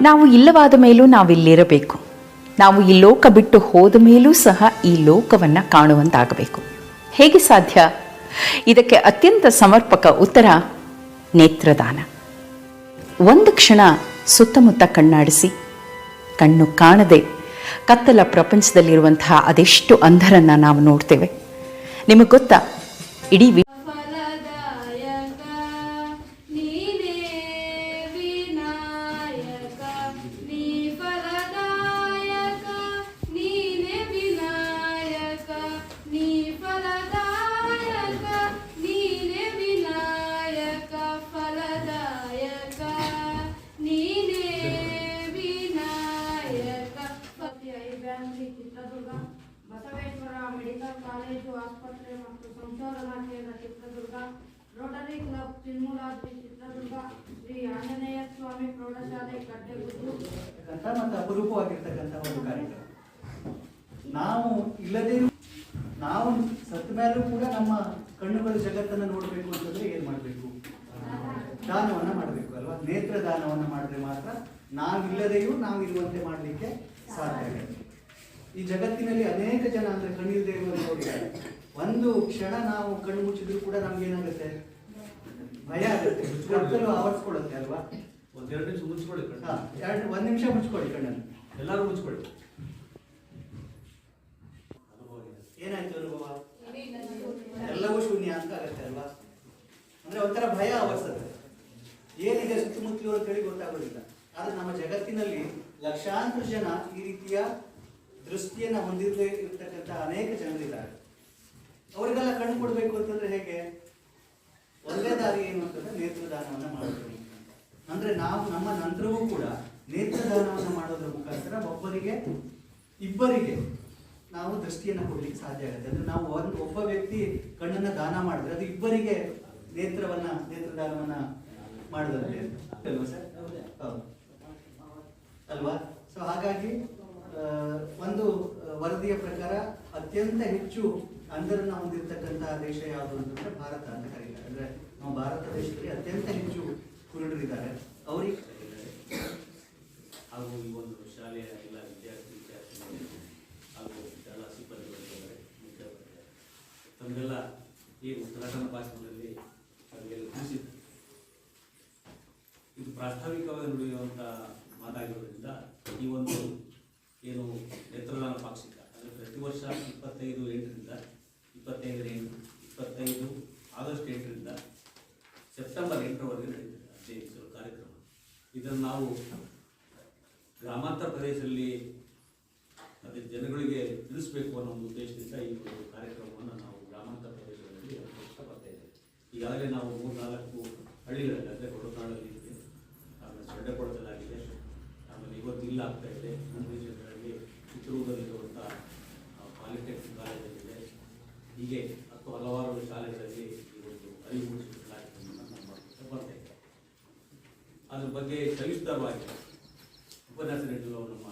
ನಾವು ಇಲ್ಲವಾದ ಮೇಲೂ ನಾವಿಲ್ಲಿರಬೇಕು. ನಾವು ಈ ಲೋಕ ಬಿಟ್ಟು ಹೋದ ಮೇಲೂ ಸಹ ಈ ಲೋಕವನ್ನು ಕಾಣುವಂತಾಗಬೇಕು. ಹೇಗೆ ಸಾಧ್ಯ? ಇದಕ್ಕೆ ಅತ್ಯಂತ ಸಮರ್ಪಕ ಉತ್ತರ ನೇತ್ರದಾನ. ಒಂದು ಕ್ಷಣ ಸುತ್ತಮುತ್ತ ಕಣ್ಣಾಡಿಸಿ, ಕಣ್ಣು ಕಾಣದೆ ಕತ್ತಲ ಪ್ರಪಂಚದಲ್ಲಿರುವಂತಹ ಅದೆಷ್ಟು ಅಂಧರನ್ನ ನಾವು ನೋಡ್ತೇವೆ? ನಿಮಗೆ ಗೊತ್ತಾ? ಇಡೀ ಇರ್ತಕ್ಕಂಥ ಮತ್ತು ಅಪರೂಪವಾಗಿರ್ತಕ್ಕಂಥ ಒಂದು ಕಾರ್ಯಕ್ರಮ. ನಾವು ಇಲ್ಲದೇ ನಾವು ಸತ್ತ ಮೇಲೂ ಕೂಡ ನಮ್ಮ ಕಣ್ಣುಗಳ ಜಗತ್ತನ್ನು ನೋಡಬೇಕು ಅಂತಂದ್ರೆ ಏನು ಮಾಡಬೇಕು? ದಾನವನ್ನು ಮಾಡಬೇಕು ಅಲ್ವಾ? ನೇತ್ರ ದಾನವನ್ನು ಮಾಡಿದ್ರೆ ಮಾತ್ರ ನಾವಿಲ್ಲದೆಯೂ ನಾವಿರುವಂತೆ ಮಾಡಲಿಕ್ಕೆ ಸಾಧ್ಯ ಆಗುತ್ತೆ ಈ ಜಗತ್ತಿನಲ್ಲಿ ಅನೇಕ ಜನ ಅಂದರೆ ಕಣ್ಣಿಲ್ಲದೆ ನೋಡಿದ್ದಾರೆ. ಒಂದು ಕ್ಷಣ ನಾವು ಕಣ್ಣು ಮುಚ್ಚಿದ್ರು ಕೂಡ ನಮ್ಗೆ ಏನಾಗುತ್ತೆ ಭಯ ಆಗುತ್ತೆ. ಕತ್ತಲು ಆವರಿಸ್ಕೊಳ್ಳುತ್ತೆ ಅಲ್ವಾ? ಒಂದೆರಡು ನಿಮಿಷ ಮುಚ್ಕೊಳ್ಳಿ ಹಾ, ಕಣ್ಣು ಎರಡು ಒಂದ್ ನಿಮಿಷ ಮುಚ್ಕೊಳ್ಳಿ ಕಣ್ಣನ್ನು ಎಲ್ಲರೂ ಮುಚ್ಕೊಳ್ಳಿ. ಏನಾಯ್ತು ಅನುಭವ? ಎಲ್ಲವೂ ಶೂನ್ಯ ಅಂತ ಆಗತ್ತೆ ಅಲ್ವಾ? ಅಂದ್ರೆ ಒಂಥರ ಭಯ ಅವಸ್ತದೆ ಏನಿದೆ ಸುತ್ತಮುತ್ತಲು ಅಂತೇಳಿ ಗೊತ್ತಾಗೋದಿಲ್ಲ. ಆದ್ರೆ ನಮ್ಮ ಜಗತ್ತಿನಲ್ಲಿ ಲಕ್ಷಾಂತರ ಜನ ಈ ರೀತಿಯ ದೃಷ್ಟಿಯನ್ನ ಹೊಂದಿರದೇ ಇರತಕ್ಕಂಥ ಅನೇಕ ಜನರಿದ್ದಾರೆ. ಅವರಿಗೆಲ್ಲ ಕಣ್ಣು ಕೊಡ್ಬೇಕು ಅಂತಂದ್ರೆ ಹೇಗೆ? ಒಳ್ಳೆ ದಾರಿ ಏನು ಅಂತಂದ್ರೆ ನೇತ್ರದಾನವನ್ನ ಮಾಡಬೇಕು. ಅಂದ್ರೆ ನಾವು ನಮ್ಮ ನಂತರವೂ ಕೂಡ ನೇತ್ರದಾನವನ್ನು ಮಾಡೋದ್ರ ಮುಖಾಂತರ ಒಬ್ಬರಿಗೆ, ಇಬ್ಬರಿಗೆ ನಾವು ದೃಷ್ಟಿಯನ್ನು ಕೊಡ್ಲಿಕ್ಕೆ ಸಾಧ್ಯ ಆಗುತ್ತೆ. ಅಂದ್ರೆ ನಾವು ಒಂದು ಒಬ್ಬ ವ್ಯಕ್ತಿ ಕಣ್ಣನ್ನ ದಾನ ಮಾಡಿದ್ರೆ ಅದು ಇಬ್ಬರಿಗೆ ನೇತ್ರವನ್ನ, ನೇತ್ರದಾನವನ್ನ ಮಾಡಿದಂತೆ ಅಲ್ವಾ ಸರ್? ಹೌದು. ಅಲ್ವಾ? ಸೊ ಹಾಗಾಗಿ ಒಂದು ವರದಿಯ ಪ್ರಕಾರ ಅತ್ಯಂತ ಹೆಚ್ಚು ಅಂಧರನ್ನ ಹೊಂದಿರತಕ್ಕಂತಹ ದೇಶ ಯಾವುದು ಅಂತಂದ್ರೆ ಭಾರತ ಅಂತ ಕರೀತಾರೆ. ಅಂದ್ರೆ ನಾವು ಭಾರತ ದೇಶದಲ್ಲಿ ಅತ್ಯಂತ ಹೆಚ್ಚು ಕುರುಡರಿದ್ದಾರೆ. ಅವರಿಗೆ ಹಾಗೂ ಈ ಒಂದು ಶಾಲೆಯ ಎಲ್ಲ ವಿದ್ಯಾರ್ಥಿ ವಿದ್ಯಾರ್ಥಿಗಳು ಹಾಗೂ ಶಾಲಾ ಸಿಬ್ಬಂದಿಗಳಿದ್ದಾರೆ ಮುಖ್ಯೋಪಾಧ್ಯಾಯರು ತಮಗೆಲ್ಲ ಈ ಉದ್ಘಾಟನಾ ಭಾಷಣದಲ್ಲಿ ತಮಗೆಲ್ಲ ತಿಳಿಸಿದ್ದು ಇದು ಪ್ರಾಸ್ತಾವಿಕವಾಗಿ ನುಡಿಯುವಂಥ ಮಾತಾಗಿರೋದ್ರಿಂದ ಈ ಒಂದು ಏನು ನೇತ್ರದಾನ ಪಾಕ್ಷಿಕ ಅಂದರೆ ಪ್ರತಿ ವರ್ಷ ಇಪ್ಪತ್ತೈದು ಎಂಟರಿಂದ ಇಪ್ಪತ್ತೈದರ ಎಂಟು ಇಪ್ಪತ್ತೈದು ಆಗಸ್ಟ್ ಎಂಟರಿಂದ ಸೆಪ್ಟೆಂಬರ್ ಎಂಟರವರೆಗೆ ನಡೀತದೆ ಹದಿನೈದು ದಿವಸಗಳ ಕಾರ್ಯಕ್ರಮ ಇದನ್ನು ನಾವು ಗ್ರಾಮಾಂತರ ಪ್ರದೇಶದಲ್ಲಿ ಅದೇ ಜನಗಳಿಗೆ ತಿಳಿಸಬೇಕು ಅನ್ನೋ ಒಂದು ಉದ್ದೇಶದಿಂದ ಈ ಒಂದು ಕಾರ್ಯಕ್ರಮವನ್ನು ನಾವು ಗ್ರಾಮಾಂತರ ಪ್ರದೇಶಗಳಲ್ಲಿ ಇಷ್ಟಪಡ್ತಾ ಇದ್ದೇವೆ. ಈಗಾಗಲೇ ನಾವು ಮೂರು ನಾಲ್ಕು ಹಳ್ಳಿಗಳಲ್ಲಿ, ಅಂದರೆ ಕೊಡನಾಡಲ್ಲಿ ಇದೆ ಆಮೇಲೆ ಸೊಡ್ಡೆಕೊಡದಲ್ಲಾಗಿದೆ ಆಮೇಲೆ ಇವತ್ತು ಇಲ್ಲ ಆಗ್ತಾ ಇದೆ ದಿನಗಳಲ್ಲಿ ಚಿತ್ರದುರ್ಗದಲ್ಲಿರುವಂಥ ಪಾಲಿಟೆಕ್ನಿಕ್ ಕಾಲೇಜಲ್ಲಿದೆ. ಹೀಗೆ ಹತ್ತು ಹಲವಾರು ಶಾಲೆಗಳಲ್ಲಿ ಈ ಒಂದು ಅರಿವು ಮೂಡಿಸುವ ಕಾರ್ಯಕ್ರಮವನ್ನು ನಾವು ಮಾಡ್ತಾ ಬರ್ತಾ ಇದ್ದೇವೆ ಅದ್ರ ಬಗ್ಗೆ ಸವಿಸ್ತಾರವಾಗಿ ಉಪನ್ಯಾಸ ನೀಡಲು ನಮ್ಮ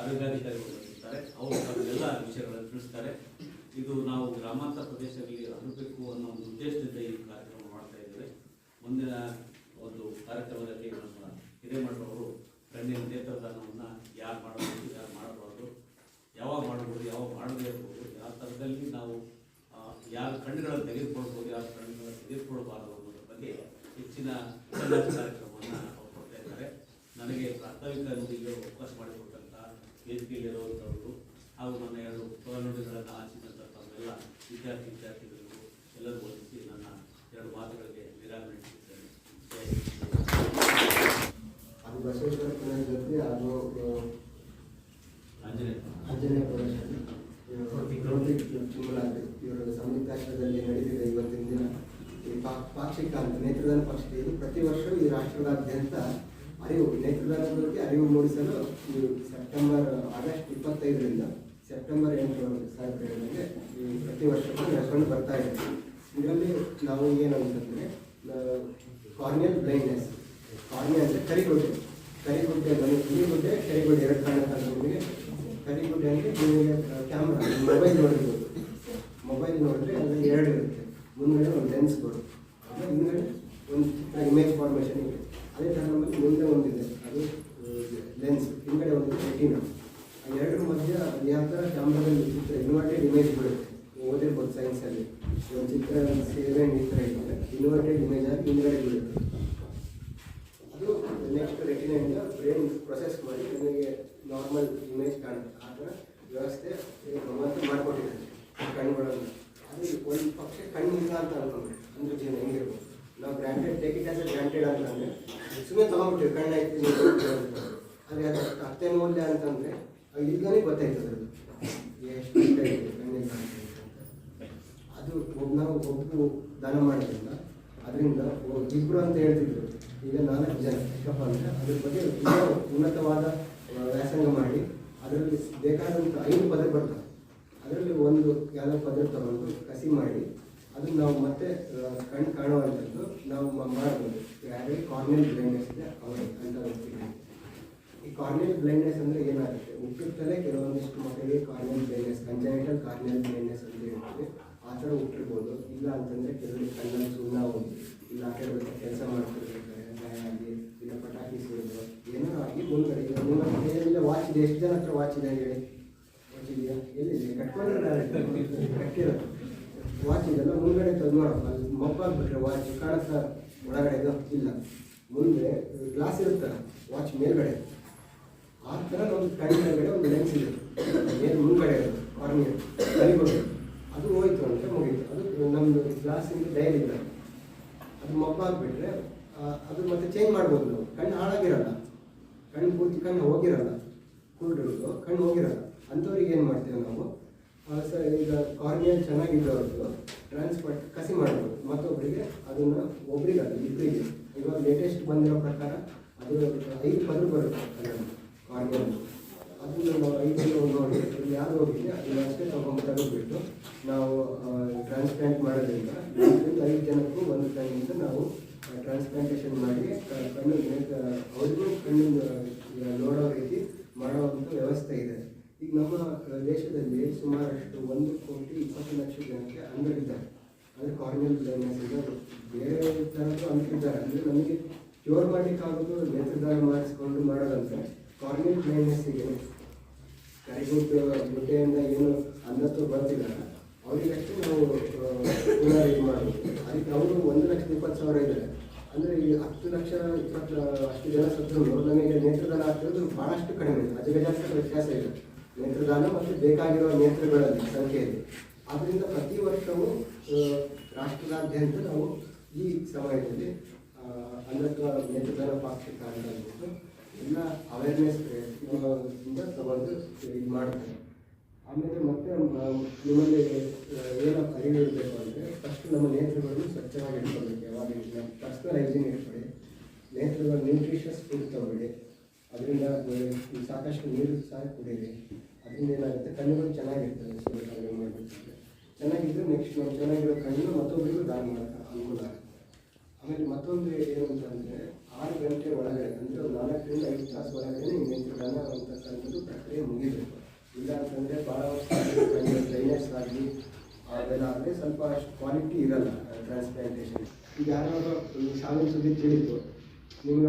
ಆರೋಗ್ಯಾಧಿಕಾರಿಗಳು ಬಂದಿರ್ತಾರೆ ಅವರು ಅದನ್ನೆಲ್ಲ ವಿಷಯಗಳನ್ನು ತಿಳಿಸ್ತಾರೆ. ಇದು ನಾವು ಗ್ರಾಮಾಂತರ ಪ್ರದೇಶದಲ್ಲಿ ಹರಡಬೇಕು ಅನ್ನೋ ಒಂದು ಉದ್ದೇಶದಿಂದ ಈ ಕಾರ್ಯಕ್ರಮ ಮಾಡ್ತಾ ಇದ್ದೇವೆ. ಮುಂದಿನ ಒಂದು ಕಾರ್ಯಕ್ರಮದಲ್ಲಿ ನಮ್ಮ ಹಿರೇಮಠವರು ಕಣ್ಣಿನ ನೇತ್ರದಾನವನ್ನು ಯಾರು ಮಾಡಬಹುದು, ಯಾರು ಮಾಡಬಾರ್ದು, ಯಾವಾಗ ಮಾಡಬಹುದು, ಯಾವಾಗ ಮಾಡಬೇಕು ಯಾವ ಥರದಲ್ಲಿ ನಾವು ಯಾರ ಕಣ್ಣುಗಳನ್ನು ತೆಗೆದುಕೊಳ್ಬೋದು, ಯಾರ ಕಣ್ಣುಗಳನ್ನು ತೆಗೆದುಕೊಳ್ಬಾರ್ದು ಅನ್ನೋದ್ರ ಬಗ್ಗೆ ಹೆಚ್ಚಿನ ಉಪನ್ಯಾಸ ಕಾರ್ಯಕ್ರಮವನ್ನು ಕೊಡ್ತಾ ಇದ್ದಾರೆ. ನನಗೆ ಪ್ರಾಸ್ತಾವಿಕ ನುಡಿಗೆ ಅವಕಾಶ ಮಾಡಿಕೊಟ್ಟಂಥ ವೇದಿಕೆಯಲ್ಲಿರುವಂಥವರು ಹಾಗೂ ನನ್ನ ಎರಡು ಉಪನುಡಿಗಳನ್ನು ಆಚಿದಂಥ ತಮ್ಮೆಲ್ಲ ವಿದ್ಯಾರ್ಥಿ ವಿದ್ಯಾರ್ಥಿಗಳಿಗೂ ಎಲ್ಲರೂ ವಂದಿಸಿ ನನ್ನ ಎರಡು ಮಾತುಗಳಿಗೆ ವಿರಾಮ ನೀಡುತ್ತಿದ್ದೇನೆ. ಅದು ಬಸವೇಶ್ವರ ಪುಣ್ಯದ ಜೊತೆ ಅದು ಆಂಜನೇಯ ಆಂಜನೇಯ ಪ್ರದರ್ಶನ ಇವರ ಸಂಯುಕ್ತಾಶ್ರಯದಲ್ಲಿ ನಡೆದಿದೆ ಇವತ್ತಿನ ದಿನ. ಪಾಕ್ಷಿಕ ಅಂತ ನೇತ್ರದಾನ ಪಾಕ್ಷಿಕ ಇದು ಪ್ರತಿ ವರ್ಷ ಈ ರಾಷ್ಟ್ರದಾದ್ಯಂತ ಅರಿವು ನೇತ್ರದಾನ ಬಗ್ಗೆ ಅರಿವು ಮೂಡಿಸಲು ಈ ಸೆಪ್ಟೆಂಬರ್, ಆಗಸ್ಟ್ ಇಪ್ಪತ್ತೈದರಿಂದ, ಸೆಪ್ಟೆಂಬರ್ ಎಂಟರವರೆಗೆ ಸಾವಿರದ ಏಳರಿಗೆ ಈ ಪ್ರತಿ ವರ್ಷ ಕೂಡ ನಡೆಸ್ಕೊಂಡು ಬರ್ತಾ ಇದ್ದೀವಿ ಇದರಲ್ಲಿ ನಾವು ಏನಂತಂದರೆ ಕಾರ್ನಿಯಲ್ ಬ್ಲೈಂಡ್ನೆಸ್ ಕಾರ್ನಿಯಲ್ ಅಂದರೆ ಕರಿಗುಡ್ಡೆ. ಕರಿಗುಡ್ಡೆ ಬನ್ನಿ, ಕಿರಿಗುಡ್ಡೆ, ಕರಿಗುಡ್ಡೆ ಎರಡು ಕಾಣುತ್ತಲ್ಲ ನಿಮಗೆ ಕರಿಗುಡ್ಡೆ ಅಂದರೆ ನಿಮಗೆ ಕ್ಯಾಮ್ರಾ ಮೊಬೈಲ್ ನೋಡಿರ್ಬೋದು. ಮೊಬೈಲ್ ನೋಡಿದ್ರೆ ಅಲ್ಲಿ ಎರಡು ಇರುತ್ತೆ. ಮುಂದೆ ಒಂದು ಲೆನ್ಸ್ ಬರುತ್ತೆ ಹಿಂದ್ಗಡೆ ಒಂದು ಚಿತ್ರ ಇಮೇಜ್ ಫಾರ್ಮೇಷನ್ ಇದೆ. ಅದೇ ಥರ ನಮ್ಮಲ್ಲಿ ಮುಂದೆ ಒಂದಿದೆ. ಅದು ರೆಟಿನಾ ಆ ಎರಡರ ಮಧ್ಯ ಯಾವ ಥರ ಕ್ಯಾಮ್ರಾದಲ್ಲಿ ಚಿತ್ರ ಇನ್ವರ್ಟೆಡ್ ಇಮೇಜ್ ಬಿಡುತ್ತೆ ನೀವು ಓದಿರ್ಬೋದು ಸೈನ್ಸಲ್ಲಿ ಒಂದು ಚಿತ್ರ ಸೇವೆ ಈ ಥರ ಇದ್ದರೆ ಇನ್ವರ್ಟೆಡ್ ಇಮೇಜ್ ಆಗಿ ಹಿಂದ್ಗಡೆ ಬೀಳುತ್ತೆ. ಅದು ನೆಕ್ಸ್ಟ್ ರೆಟಿನಿಂದ ಬ್ರೈನ್ ಪ್ರೊಸೆಸ್ ಮಾಡಿ ನಿಮಗೆ ನಾರ್ಮಲ್ ಇಮೇಜ್ ಕಾಣುತ್ತೆ. ಆ ಥರ ವ್ಯವಸ್ಥೆ ಭಗವಂತ ಮಾಡಿಕೊಟ್ಟಿದ್ದಾರೆ. ಕಣ್ಣುಗಳನ್ನು. ಅದು ಒಂದು ಪಕ್ಷ ಕಣ್ಣಿಲ್ಲ ಅಂತ ಅನ್ಕೊಂಡ್ರೆ ಅಂದ್ರೆ ಜೀವನ ಹೆಂಗಿರ್ಬೋದು ನಾವು granted take it as granted ಅಂತಂದರೆ, ಸುಮ್ಮನೆ ತೊಗೊಂಡ್ಬಿಟ್ಟಿವಿ ನೋಡ್ತೀವಿ ಅಂತ. ಆದರೆ ಅದು ಅತ್ತೆ ಮೌಲ್ಯ ಅಂತಂದರೆ, ಅದು ಈಗಲೇ ಗೊತ್ತಾಯ್ತು ಅದು ಎಷ್ಟು ಅಂತ. ಅದು ನಾವು ಒಬ್ಬರು ದಾನ ಮಾಡೋದ್ರಿಂದ, ಅದರಿಂದ ಇಬ್ಬರು ಅಂತ ಹೇಳ್ತಿದ್ರು ಈಗ ನಾಲ್ಕು ಜನ ಯಾಕಪ್ಪ ಅಂದರೆ ಅದ್ರ ಬಗ್ಗೆ ಉನ್ನತವಾದ ವ್ಯಾಸಂಗ ಮಾಡಿ, ಅದರಲ್ಲಿ ಬೇಕಾದಂಥ ಐದು ಪದ ಬರ್ತವೆ ಅದರಲ್ಲಿ ಒಂದು ಯಾವುದೋ ಪದ ತಗೊಂಡು ಕಸಿ ಮಾಡಿ ಅದನ್ನು ನಾವು ಮತ್ತೆ ಕಣ್ಣು ಕಾಣುವಂಥದ್ದು ನಾವು ಮಾಡ್ಬೋದು ಯಾರಿಗೆ ಕಾರ್ನಿಯಲ್ ಬ್ಲೈಂಡ್ನೆಸ್ ಇದೆ, ಅವರು ಅಂತ ಹೋಗ್ತೀವಿ ಈ ಕಾರ್ನಿಯಲ್ ಬ್ಲೈಂಡ್ನೆಸ್ ಅಂದರೆ ಏನಾಗುತ್ತೆ? ಹುಟ್ಟುತ್ತಲೇ ಕೆಲವೊಂದಿಷ್ಟು ಮಕ್ಕಳಿಗೆ corneal blindness congenital corneal blindness ಅಂತ ಹೇಳ್ತೀವಿ ಆ ಥರ ಹುಟ್ಟಿರ್ಬೋದು ಇಲ್ಲ ಅಂತಂದರೆ ಕೆಲವರಿಗೆ ಕಣ್ಣಲ್ಲಿ ಸುಣ್ಣ ಹೋಗಿ ಇಲ್ಲ ಆ ಕೆಲಸ ಮಾಡ್ತಿರ್ಬೇಕಾದ್ರೆ ಗಾಯ ಆಗಿ, ಇಲ್ಲ ಪಟಾಕಿ ಸಿಡಿದು ಏನೋ ಆಗಿ ಮುಂದ್ಗಡೆ. ಈಗ ನಿಮ್ಮ ಮನೆಯಲ್ಲೇ ವಾಚ್ ಇದೆ. ಎಷ್ಟು ಜನ ಹತ್ರ ವಾಚ್ ಇದೆ ಹೇಳಿ? ವಾಚ್ ಇದೆಯಾ? ಎಲ್ಲಿದೆ? ಕಟ್ಕೊಂಡಿರೋ ಕಟ್ಟಿರೋದು. ವಾಚ್ ಇದೆಲ್ಲ ಮುಂದ್ಗಡೆ ತಂದು ನೋಡಪ್ಪ ಮಬ್ಬಾಗ್ಬಿಟ್ರೆ ವಾಚ್ ಕಾಣಿಸ್ತಾ ಒಳಗಡೆ ಇದು? ಇಲ್ಲ. ಮುಂದೆ ಗ್ಲಾಸ್ ಇರುತ್ತಲ್ಲ ವಾಚ್ ಮೇಲ್ಗಡೆ. ಆ ಥರ ಒಂದು ಮೇಲ್ಗಡೆ ಒಂದು ಲೆನ್ಸ್ ಇದೆ. ಏನು ಮುಂದ್ಗಡೆ ಕಾರ್ನಿಯರ್ ಅದು ಹೋಯ್ತು ಅಂತ ಮುಗೀತು. ಅದು ನಮ್ಮದು ಗ್ಲಾಸಿಂದ ಇಲ್ಲ. ಅದು ಮಬ್ಬಾಗ್ಬಿಟ್ರೆ ಅದು ಮತ್ತೆ ಚೇಂಜ್ ಮಾಡ್ಬೋದು ನಾವು. ಕಣ್ಣು ಹಾಳಾಗಿರಲ್ಲ. ಕಣ್ಣು ಪೂರ್ತಿ ಕಣ್ಣು ಹೋಗಿರಲ್ಲ. ಕೂಡ ಕಣ್ಣು ಹೋಗಿರಲ್ಲ. ಅಂಥವ್ರಿಗೆ ಏನು ಮಾಡ್ತೇವೆ ನಾವು? ಆ, ಸ ಈಗ ಕಾರ್ನಿಯಲ್ ಚೆನ್ನಾಗಿದ್ದವ್ರದ್ದು ಟ್ರಾನ್ಸ್ಪೋರ್ಟ್ ಕಸಿ ಮಾಡೋದು ಮತ್ತೊಬ್ಬರಿಗೆ ಅದನ್ನು ಅದು ಇಬ್ಬರಿಗೆ ಇವಾಗ ಲೇಟೆಸ್ಟ್ ಬಂದಿರೋ ಪ್ರಕಾರ ಅದು ಐದು ಪದರು ಬರುತ್ತೆ ಕಾರ್ನಿಯಲ್. ಅದನ್ನು ನಾವು ಐದು ನೋಡಿ ಯಾರು ಹೋಗಿದೆ ಅದನ್ನ ಅಷ್ಟೇ ತಗೊಂಡು ಬಿಟ್ಟು ನಾವು ಟ್ರಾನ್ಸ್ಪ್ಲಾಂಟ್ ಮಾಡೋದ್ರಿಂದ ನಾಲ್ಕರಿಂದ ಐದು ಜನಕ್ಕೂ ಒಂದು ಟೈಮಿಂದ ನಾವು ಟ್ರಾನ್ಸ್ಪ್ಲಾಂಟೇಷನ್ ಮಾಡಿ ಕಣ್ಣು ಅವ್ರಿಗೂ ಕಣ್ಣು ನೋಡೋ ರೀತಿ ಮಾಡುವಂಥ ವ್ಯವಸ್ಥೆ ಇದೆ. ಈಗ ನಮ್ಮ ದೇಶದಲ್ಲಿ ಸುಮಾರಷ್ಟು ಒಂದು ಕೋಟಿ ಇಪ್ಪತ್ತು ಲಕ್ಷ ಜನಕ್ಕೆ ಅಂಗಡಿದ್ದಾರೆ. ಅಂದರೆ ಕಾರ್ನಿಯಲ್ ಬ್ಲೈಂಡ್ನೆಸ್ ಇದ್ದಾರೆ ಬೇರೆ ಥರದ್ದು ಅಂತಿದ್ದಾರೆ. ಅಂದರೆ ನಮಗೆ ಕ್ಯೂರ್ ಮಾಡಲಿಕ್ಕಾಗೋದು ನೇತ್ರದಾನ ಮಾಡಿಸ್ಕೊಂಡು ಮಾಡೋದಂತೆ. ಕಾರ್ನಿಯಲ್ ಬ್ಲೈಂಡ್ನೆಸ್ಸಿಗೆ ಕರಿಗುಡ್ಡು, ಗುಡ್ಡೆಯಿಂದ ಏನು ಅನ್ನತ್ತು ಬರ್ತಿದ್ದಾರೆ ಅವರಿಗಷ್ಟೇ ನಾವು ಪುನರ್ ಪುನಃ ಇದು ಮಾಡಬೇಕು ಅದಕ್ಕೆ ಅವರು ಒಂದು ಲಕ್ಷದ ಇಪ್ಪತ್ತು ಸಾವಿರ ಇದ್ದಾರೆ. ಅಂದರೆ ಈ ಹತ್ತು ಲಕ್ಷ, ಇಪ್ಪತ್ತು, ಅಷ್ಟು ಜನ ಸತ್ರು ನಮಗೆ ನೇತ್ರದಾನ ಆಗ್ತಿರೋದು ಭಾಳಷ್ಟು ಕಡಿಮೆ ಅಜಗಜಾಸ್ತಿ ವ್ಯತ್ಯಾಸ ಇದೆ. ನೇತ್ರದಾನ ಮತ್ತು ಬೇಕಾಗಿರುವ ನೇತ್ರಗಳಲ್ಲಿ ಸಂಖ್ಯೆಯಲ್ಲಿ. ಆದ್ದರಿಂದ ಪ್ರತಿ ವರ್ಷವೂ ರಾಷ್ಟ್ರದಾದ್ಯಂತ ನಾವು ಈ ಸಮಯದಲ್ಲಿ ಅನ್ನತ್ವ ನೇತ್ರದಾನ ಪಾಕ್ಷಿಕ ಅಂತ ಎಲ್ಲ ಅವೇರ್ನೆಸ್ ಇಂದ ತಗೊಂಡು ಇದು ಮಾಡ್ತಾರೆ ಆಮೇಲೆ ಮತ್ತೆ ನಿಮ್ಮಲ್ಲಿ ಏನೋ ಅರಿವು ಅಂದರೆ ಫಸ್ಟ್ ನಮ್ಮ ನೇತ್ರಗಳನ್ನು ಸ್ವಚ್ಛವಾಗಿ ಇಟ್ಕೊಳ್ಬೇಕು. ಯಾವಾಗ ಪರ್ಸ್ನಲ್ ಹೈಜೀನ್ ಇಟ್ಕೊಳ್ಳಿ. ನೇತ್ರಗಳು ನ್ಯೂಟ್ರಿಷಸ್ ಫುಡ್ ತಗೊಳ್ಳಿ. ಅದರಿಂದ ಸಾಕಷ್ಟು ನೀರು ಸಹ ಕುಡೀರಿ ಅದರಿಂದ ಏನಾಗುತ್ತೆ? ಕಣ್ಣುಗಳು ಚೆನ್ನಾಗಿರ್ತದೆ ಸೂರ್ಯ ಕಣ್ಣು ಮಾಡಬೇಕಾದ್ರೆ ಚೆನ್ನಾಗಿದ್ದರೆ ನೆಕ್ಸ್ಟ್ ನಾವು ಚೆನ್ನಾಗಿರೋ ಕಣ್ಣು ಮತ್ತೊಬ್ಬರಿಗೂ ದಾನ ಮಾಡೋಕ್ಕೆ ಅನುಕೂಲ ಆಮೇಲೆ ಮತ್ತೊಂದು ಏನು ಅಂತಂದರೆ ಆರು ಗಂಟೆ ಒಳಗಡೆ, ಅಂದರೆ ಒಂದು ನಾಲ್ಕರಿಂದ ಐದು ತಾಸು ಒಳಗಡೆ ನೀವು ನೇತ್ರದಾನ ಅಂತಕ್ಕಂಥದ್ದು ಪ್ರಕ್ರಿಯೆ ಮುಗಿಬೇಕು. ಇಲ್ಲ ಅಂತಂದರೆ ಭಾಳ ಡ್ರೈನೇಜ್ ಆಗಲಿ ಅದೆಲ್ಲ ಆದರೆ ಸ್ವಲ್ಪ ಕ್ವಾಲಿಟಿ ಇರಲ್ಲ ಟ್ರಾನ್ಸ್ಪ್ಲಾಂಟೇಷನ್ ಈಗ ಯಾರಾದರೂ ಸಾವಿನ ಸುದ್ದಿ ತಿಳಿತು ನಿಮ್ಗೆ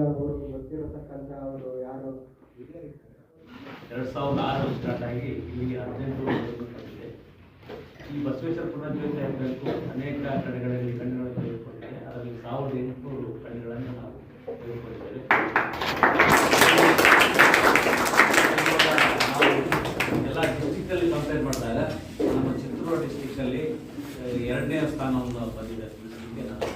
ಅವರು ಯಾರು? ಇಲ್ಲೇ ಎರಡು ಸಾವಿರದ ಆರಲ್ಲಿ ಸ್ಟಾರ್ಟ್ ಆಗಿ ಇಲ್ಲಿಗೆ ಹದಿನೆಂಟು ಈ ಬಸವೇಶ್ವರ ಪುನರ್ಜ್ಯೋತಿ ಆಗಬೇಕು, ಅನೇಕ ಕಡೆಗಳಲ್ಲಿ ಕಣ್ಣುಗಳನ್ನು ತೆಗೆದುಕೊಂಡಿದೆ. ಅದರಲ್ಲಿ ಸಾವಿರದ ಎಂಟುನೂರು ಕಣ್ಣುಗಳನ್ನು ನಾವು ತೆಗೆದುಕೊಂಡಿದ್ದೇವೆ. ಎಲ್ಲ ಡಿಸ್ಟಿಕಲ್ಲಿ ಕಂಪೇರ್ ಮಾಡಿದಾಗ, ನಮ್ಮ ಚಿತ್ರದುರ್ಗ ಡಿಸ್ಟಿಕಲ್ಲಿ ಎರಡನೇ ಸ್ಥಾನವನ್ನು ಬಂದಿದೆ ಹೀಗೆ ನಾವು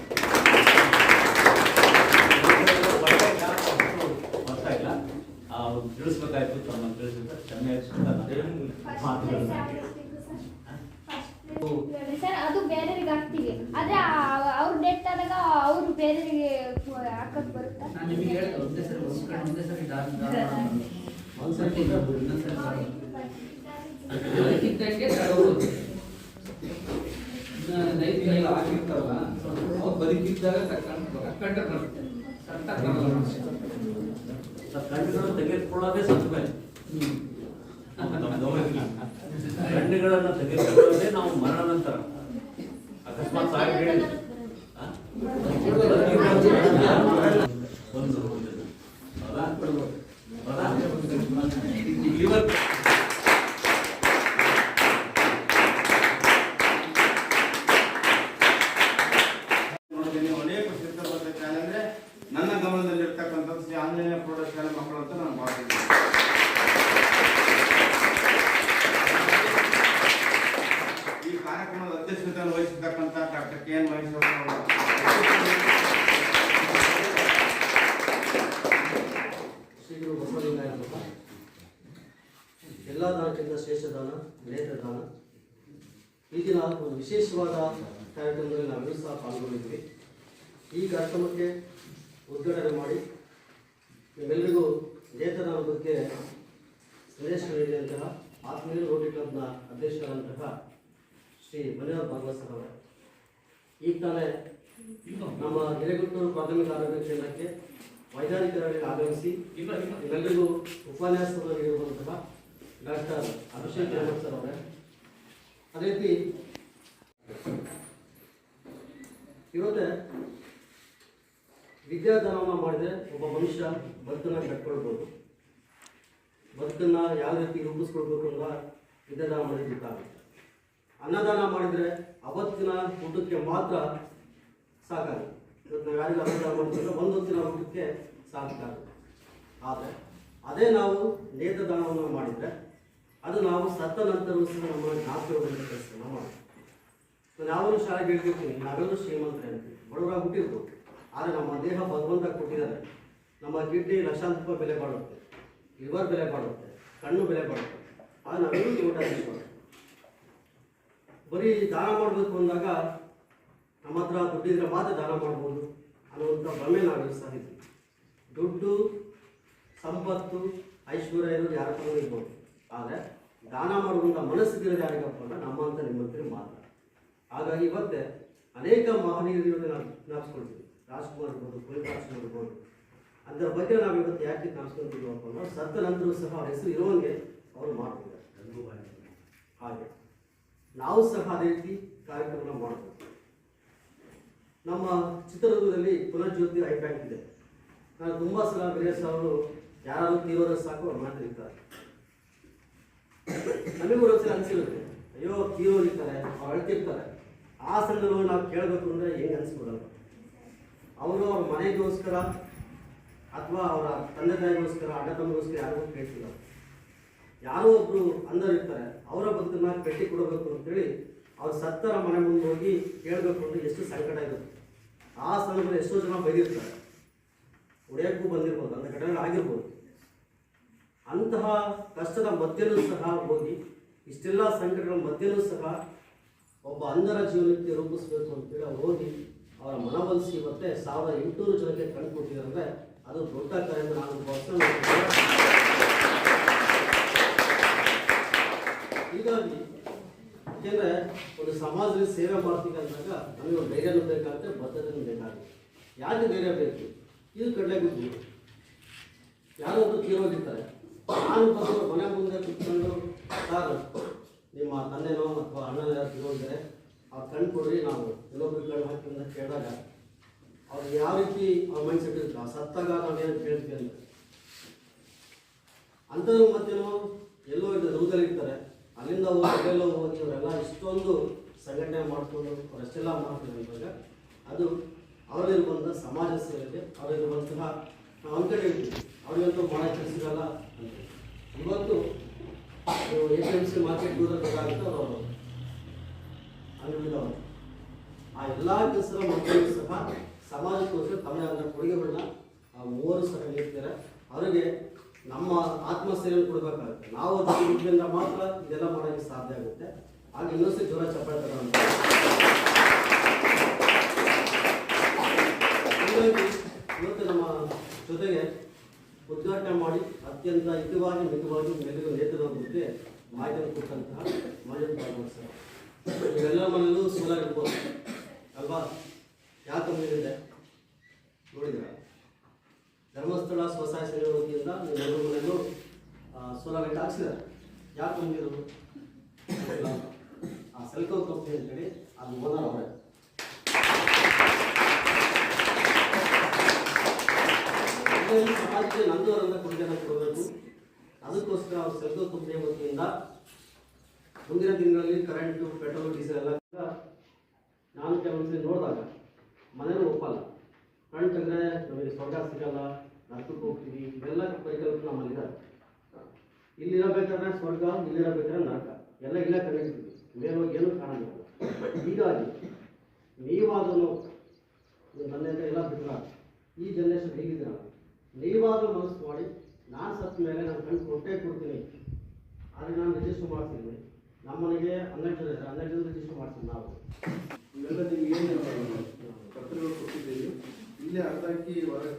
ಬರ್ತಾ ಇಲ್ಲ ಆ, ಅವ್ರು ತಿಳಿಸ್ಬೇಕಾಯ್ತು ತಮ್ಮ ತಿಳಿಸಿದ್ರೆ ಚೆನ್ನಾಗಿ ಮಾತುಗಳನ್ನ ಸರ್ ಅದು ಬೇರೆಯವ್ರಿಗೆ ಹಾಕ್ತೀವಿ ಆದ್ರೆ ಅವ್ರ ಡೇಟ್ ಆದಾಗ ಅವರು ಬೇರೆಯವರಿಗೆ ಹಾಕಕ್ ಬರುತ್ತಾ ನಾನು ನಿಮಗೆ ಹೇಳಿದೆ ಒಂದೇ ಸರಿ ಒಂದು ಕಡೆ ಒಂದೇ ಸರಿ ದಾನ ದಾನ ಮಾಡೋದು. ಒಂದು ಸರಿ ಇನ್ನೊಂದು ಸರಿ ಮಾಡೋದು. ಅದಕ್ಕಿದ್ದಂಗೆ ತಗೊಳ್ಳೋದು ಇನ್ನು ನೈತಿಕ ಆಗಿರ್ತಾವಲ್ಲ ಅವ್ರು ಬದುಕಿದ್ದಾಗ ತಕೊಂಡು ತಕೊಂಡ್ರೆ ಬರುತ್ತೆ ಸತ್ತ ಬರಲ್ಲ. ಕಣ್ಣುಗಳನ್ನು ತೆಗೆದುಕೊಳ್ಳೋದೇ ಸತ್ತು లివర్ ಎಲ್ಲ ದಾನಕ್ಕಿಂತ ಶ್ರೇಷ್ಠ ದಾನ ನೇತ್ರದಾನ ಈ ದಿನ ಒಂದು ವಿಶೇಷವಾದ ಕಾರ್ಯಕ್ರಮದಲ್ಲಿ ನಾವು ಸಹ ಪಾಲ್ಗೊಂಡಿದ್ವಿ ಈ ಕಾರ್ಯಕ್ರಮಕ್ಕೆ ಉದ್ಘಾಟನೆ ಮಾಡಿ ನಿಮ್ಮೆಲ್ಲರಿಗೂ ನೇತ್ರದಾನ ಬಗ್ಗೆ ಸಂದೇಶ ನೀಡಿದಂತಹ ಆತ್ಮೀಯ ರೋಟಿ ಕ್ಲಬ್ನ ಅಧ್ಯಕ್ಷರಾದಂತಹ ಶ್ರೀ ಮನೆಯವ್ರ ಭಾಗವತ್ ಅವರೇ. ಈಗ ತಾನೇ ನಮ್ಮ ಹಿರೇಗುಟ್ಟೂರು ಪ್ರಾಥಮಿಕ ಆರೋಗ್ಯ ಕೇಂದ್ರಕ್ಕೆ ವೈಜ್ಞಾನಿಕರಾಗಿ ಆಗಮಿಸಿ ಎಲ್ಲರಿಗೂ ಉಪನ್ಯಾಸವನ್ನು ನೀಡಿರುವಂತಹ ಡಾಕ್ಟರ್ ಅಭಿಷೇಕ್ ಸರ್ ಅವರೇ. ಅದೇ ರೀತಿ ಇವತ್ತೇ ವಿದ್ಯಾದಾನವನ್ನು ಮಾಡಿದರೆ ಒಬ್ಬ ಮನುಷ್ಯ ಬದುಕನ್ನು ಕಟ್ಕೊಳ್ಬೋದು. ಬದುಕನ್ನು ಯಾವ ರೀತಿ ರೂಪಿಸ್ಕೊಳ್ಬೇಕು ಅಂತ ವಿದ್ಯಾದಾನ ಮಾಡಿದ್ದಾಗ ಅನ್ನದಾನ ಮಾಡಿದರೆ ಅವತ್ತಿನ ಊಟಕ್ಕೆ ಮಾತ್ರ ಸಾಕಾಗುತ್ತೆ. ಇವತ್ತು ನಾವು ಯಾರಿಗೂ ಅನ್ನದಾನ ಮಾಡ್ತೀವಿ ಒಂದು ಹೊತ್ತಿನ ಊಟಕ್ಕೆ ಸಾಕಾಗುತ್ತೆ. ಆದರೆ ಅದೇ ನಾವು ನೇತ್ರದಾನವನ್ನು ಮಾಡಿದರೆ ಅದು ನಾವು ಸತ್ತ ನಂತರ ನಮ್ಮ ಜ್ಞಾಪಕವನ್ನು ಕೆಲಸವನ್ನು ಮಾಡ್ತೀವಿ ಶಾಲೆಗೆ ಹೇಳ್ತಿರ್ತೀನಿ ನಾವೆಲ್ಲರೂ ಶ್ರೀಮಂತರೇ ಅಂತೀವಿ. ಬಡವರಾಗಿ ಹುಟ್ಟಿರ್ಬೋದು ಆದರೆ ನಮ್ಮ ದೇಹ ಭಗವಂತ ಕೊಟ್ಟಿದ್ದಾರೆ. ನಮ್ಮ ಕಿಡ್ನಿ ಲಕ್ಷಾಂತರ ರೂಪಾಯಿ ಬೆಲೆ ಬಾಳುತ್ತೆ. ಲಿವರ್ ಬೆಲೆ ಬಾಳುತ್ತೆ. ಕಣ್ಣು ಬೆಲೆ ಬಾಳುತ್ತೆ. ಆದರೆ ನಾವೆಲ್ಲರೂ ಊಟ ಬರೀ ದಾನ ಮಾಡಬೇಕು ಅಂದಾಗ ನಮ್ಮ ಹತ್ರ ದುಡ್ಡಿದ್ರೆ ಮಾತ್ರ ದಾನ ಮಾಡ್ಬೋದು ಅನ್ನುವಂಥ ಭ್ರಮೆ ನಾವು ಸಹ ದುಡ್ಡು, ಸಂಪತ್ತು, ಐಶ್ವರ್ಯ ಇರೋದು ಯಾರ ಇರ್ಬೋದು. ಆದರೆ ದಾನ ಮಾಡುವಂಥ ಮನಸ್ಸಿಗಿರೋದು ಯಾರಿಗಪ್ಪ ಅಂದ್ರೆ ನಮ್ಮಂಥ ನಿಮ್ಮಂತರಿ ಮಾತ್ರ. ಹಾಗಾಗಿ ಇವತ್ತೇ ಅನೇಕ ಮಹನೀಯರು ನಾವು ಜ್ಞಾಪಿಸ್ಕೊಳ್ತೀವಿ. ರಾಜ್ಕುಮಾರ್ ಇರ್ಬೋದು ಪುನೀತ್ ಇರ್ಬೋದು ಅದರ ಬಗ್ಗೆ ನಾವು ಇವತ್ತು ಯಾಕೆ ಜ್ಞಾಪಿಸ್ಕೊಂತಿದ್ವಪ್ಪ ಅಂದ್ರೆ ಸತ್ತ ನಂತರ ಸಹ ಹೆಸರು ಇರುವಂಗೆ ಅವರು ಮಾಡ್ತಿದ್ದಾರೆ. ಹಾಗೆ. ನಾವು ಸಹ ಅದೇ ರೀತಿ ಕಾರ್ಯಕ್ರಮ ಮಾಡ್ತೀವಿ. ನಮ್ಮ ಚಿತ್ರದುರ್ಗದಲ್ಲಿ ಪುನರ್ಜ್ಯೋತಿ ಐ ಬ್ಯಾಂಕ್ ಇದೆ. ನಾನು ತುಂಬ ಸಲ ವೀರೇಶ್ ಅವರು ಯಾರಾದರೂ ತೀರೋದ್ರೆ ಸಾಕು ಅವ್ರು ಮಾಡ್ತಿರ್ತಾರೆ. ನಮಗೂ ಒಂದ್ಸಲ ಅನಿಸಿರುತ್ತೆ. ಅಯ್ಯೋ ಕೀರೋಗಿರ್ತಾರೆ ಅವ್ರು ಅಳ್ತಿರ್ತಾರೆ. ಆ ಸಂದರ್ಭದಲ್ಲಿ ನಾವು ಕೇಳಬೇಕು ಅಂದರೆ ಹೆಂಗೆ ಅನಿಸ್ಬಿಡಲ್ಲ ಅವರು ಅವ್ರ ಮನೆಗೋಸ್ಕರ ಅಥವಾ ಅವರ ತಂದೆ ತಾಯಿಗೋಸ್ಕರ, ಅಣ್ಣ ತಮ್ಮಗೋಸ್ಕರ ಯಾರಿಗೂ ಕೇಳ್ತಿಲ್ಲ ಯಾರೋ ಒಬ್ಬರು ಅಂದರಿರ್ತಾರೆ ಅವರ ಬದುಕನ್ನ ಕಟ್ಟಿ ಕೊಡಬೇಕು ಅಂತೇಳಿ ಅವ್ರು ಸತ್ತರ ಮನೆ ಮುಂದೆ ಹೋಗಿ ಕೇಳಬೇಕು ಅಂದರೆ ಎಷ್ಟು ಸಂಕಟ ಇರುತ್ತೆ ಆ ಸಂದರ್ಭದಲ್ಲಿ ಎಷ್ಟೋ ಜನ ಬೈದಿರ್ತಾರೆ. ಉಡಿಯಕ್ಕೂ ಬಂದಿರ್ಬೋದು ಅಂತ ಘಟನೆಗಳು ಆಗಿರ್ಬೋದು ಅಂತಹ ಕಷ್ಟದ ಮಧ್ಯೆಯೂ ಸಹ ಹೋಗಿ, ಇಷ್ಟೆಲ್ಲ ಸಂಕಟಗಳ ಮಧ್ಯೆಯೂ ಸಹ ಒಬ್ಬ ಅಂಧರ ಜೀವನಕ್ಕೆ ರೂಪಿಸ್ಬೇಕು ಅಂತೇಳಿ ಅವ್ರು ಹೋಗಿ ಅವರ ಮನವೊಲಿಸಿ ಮತ್ತೆ ಸಾವಿರದ ಎಂಟುನೂರು ಜನಕ್ಕೆ ಕಂಡುಕೊಟ್ಟಿದ್ದಾರೆ ಅದು ದೊಡ್ಡ ಕಾರ್ಯ ನಾನು. ಹೀಗಾಗಿ, ಯಾಕೆಂದ್ರೆ ಒಂದು ಸಮಾಜದಲ್ಲಿ ಸೇವೆ ಮಾಡ್ತೀವಿ ಅಂದಾಗ ನಮಗೆ ಒಂದು ಧೈರ್ಯನೂ ಬೇಕಾಗುತ್ತೆ, ಬದ್ಧತೆನೂ ಬೇಕಾಗುತ್ತೆ. ಯಾಕೆ ಧೈರ್ಯ ಬೇಕು? ಇದು ಕಡಲೆ ಗುದ್ದು. ಯಾರೋ ಒಬ್ರು ತೀರೋಗಿರ್ತಾರೆ ನಾನು ಮನೆ ಮುಂದೆ ಕುತ್ಕೊಂಡು ಸರ್, ನಿಮ್ಮ ತಂದೆನೋ ಅಥವಾ ಅಣ್ಣನ ಯಾರು ಆ ಕಣ್ಣು ಕೊಡ್ರಿ ನಾವು ಇನ್ನೊಬ್ಬರು ಕಣ್ಣು ಹಾಕಿ ಅಂತ ಕೇಳಿದಾಗ ಅವ್ರು ಯಾವ ರೀತಿ ಅವ್ರ ಮೈಂಡ್ ಸೆಟ್ ಆ ಸತ್ತಾಗ ನಾವೇನು ಕೇಳ್ತೀವಿ ಅಂತ ಅಂಥವ್ರು ಮತ್ತೇನೋ? ಎಲ್ಲೋ ಇದ್ದ ರೂದಲ್ಲಿ ಇರ್ತಾರೆ. ಅಲ್ಲಿಂದ ಹೋಗಿ ಹೋಗಿ ಅವರೆಲ್ಲ ಇಷ್ಟೊಂದು ಸಂಘಟನೆ ಮಾಡಿಕೊಂಡು ಅವರಷ್ಟೆಲ್ಲ ಮಾಡ್ತಾರೆ ಅಂದಾಗ ಅದು ಅವರಲ್ಲಿರುವಂಥ ಸಮಾಜ ಸೇವೆಗೆ ಅವರಲ್ಲಿರುವಂತಹ ನಾವು ಅಂತ ಹೇಳ್ತೀವಿ, ಅವ್ರಿಗಂತೂ ಮಾಡ ಕೆಲಸ ಸಿಗಲ್ಲ ಅಂತ. ಇವತ್ತು A P M C market ಗೊತ್ತಾಗುತ್ತೆ ಅವರು. ಆ ಎಲ್ಲ ಕೆಲಸ ಮಕ್ಕಳಿಗೂ ಸಹ ಸಮಾಜಕ್ಕೋಸ್ಕರ ತಮ್ಮದೇ ಆದ ಕೊಡುಗೆಗಳನ್ನ ಆ ಮೂವರು ಸಹ ನೀಡ್ತಾರೆ ಅವರಿಗೆ ನಮ್ಮ ಆತ್ಮಸ್ಥೈರ್ಯ ಕೊಡಬೇಕಾಗುತ್ತೆ. ನಾವು ದುಡ್ಡಿಂದ ಮಾತ್ರ ಇದೆಲ್ಲ ಮಾಡೋಕ್ಕೆ ಸಾಧ್ಯ ಆಗುತ್ತೆ. ಹಾಗೆ ಇನ್ನೊಂದ್ಸರಿ ಜ್ವರ ಚಪ್ಪಾಳೆ ತಗೊಂಡು. ಜೊತೆಗೆ ಉದ್ಘಾಟನೆ ಮಾಡಿ ಅತ್ಯಂತ ಹಿತವಾಗಿ, ಮಿತವಾಗಿ ಮೆದುಳು ನೇತೃತ್ವದ ಬಗ್ಗೆ ಮಾಹಿತಿಯನ್ನು ಕೊಟ್ಟಂತಹ ಮಾಜಿ ಭಾಗವಹಿಸ್ತಾರೆ ಇವೆಲ್ಲ ಮನೆಯಲ್ಲೂ ಸೋಲಾರ್ ಇರ್ಬೋದು. ಅಲ್ವಾ? ಯಾಕೆ ತೊಂದರೆ ನೋಡಿದ್ರ ಧರ್ಮಸ್ಥಳ ಸ್ವಸಹಾಯ ಸಂಘದ ವತಿಯಿಂದ ಎಲ್ಲರ ಮನೆಯಲ್ಲೂ ಸೋಲಾರ್ ಲೈಟ್ ಹಾಕ್ಸಿದ್ದಾರೆ. ಯಾಕೆ ಬಂದಿರೋದು ಆ ಸೆಲ್ಕೋ ಕಂಪ್ನಿ ಅಂತೇಳಿ ಅದು ಓನರ್ ಅವರೇ ಇದರಲ್ಲಿ ಸಮಾಜಕ್ಕೆ ನಂದವರನ್ನ ಕೊಡುಗೆ ಕೊಡಬೇಕು. ಅದಕ್ಕೋಸ್ಕರ ಅವರು ಸೆಲ್ಕೋ ಕಂಪನಿಯ ವತಿಯಿಂದ ಮುಂದಿನ ದಿನಗಳಲ್ಲಿ ಕರೆಂಟ್ ಪೆಟ್ರೋಲ್ ಡೀಸೆಲ್ ಎಲ್ಲ ನಾನು ಕೆಲವೊಂದ್ಸರಿ ನೋಡಿದಾಗ ಮನೇಲೂ ಒಪ್ಪಲ್ಲ. ಕರೆಂಟ್ ಅಂದರೆ ನಮಗೆ ಸ್ವರ್ಗ ಸಿಗಲ್ಲ, ನರಕಕ್ಕೆ ಹೋಗ್ತೀವಿ, ಇವೆಲ್ಲ ಪರಿಕಲ್ಪನೆ ನಮ್ಮಲ್ಲಿದೆ. ಇಲ್ಲಿರಬೇಕಾದ್ರೆ ಸ್ವರ್ಗ ಇಲ್ಲಿರಬೇಕಾದ್ರೆ ನರಕ. ಎಲ್ಲ ಇಲ್ಲೇ ಕಂಡಿರ್ತೀವಿ ಮೇಲೋಗಿ ಏನೂ ಕಾಣಂಗಿಲ್ಲ ಹೀಗಾಗಿ ನೀವಾದನು ನನ್ನ ಎಲ್ಲ ಬಿಟ್ಟರೆ ಈ ಜನರೇಷನ್ ಹೇಗಿದ್ದೀರ? ನೀವಾದರೂ ಮನಸ್ಸು ಮಾಡಿ ನಾನು ಸತ್ತ ಮೇಲೆ ನಾನು ಕಣ್ಣು ಕೊಟ್ಟೇ ಕೊಡ್ತೀನಿ. ಆದರೆ ನಾನು ರಿಜಿಸ್ಟರ್ ಮಾಡ್ತೀನಿ. ನಮ್ಮನೆಗೆ ಹನ್ನೆರಡು ಜನ ಇದ್ದಾರೆ ಹನ್ನೆರಡು ಜನ ರಿಜಿಸ್ಟರ್ ಮಾಡ್ತೀನಿ ನಾವು. ಇವೆಲ್ಲ ನಿಮ್ಗೆ ಏನು ಪತ್ರಗಳು ಕೊಟ್ಟಿದ್ದೀವಿ ಇಲ್ಲೇ ಅರ್ಧಾಕಿ ಹೊರಗೆ.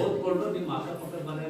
ಓದ್ಕೊಂಡು ನಿಮ್ಮ ಅಕ್ಕಪಕ್ಕದ ಮನೆ ನೀವು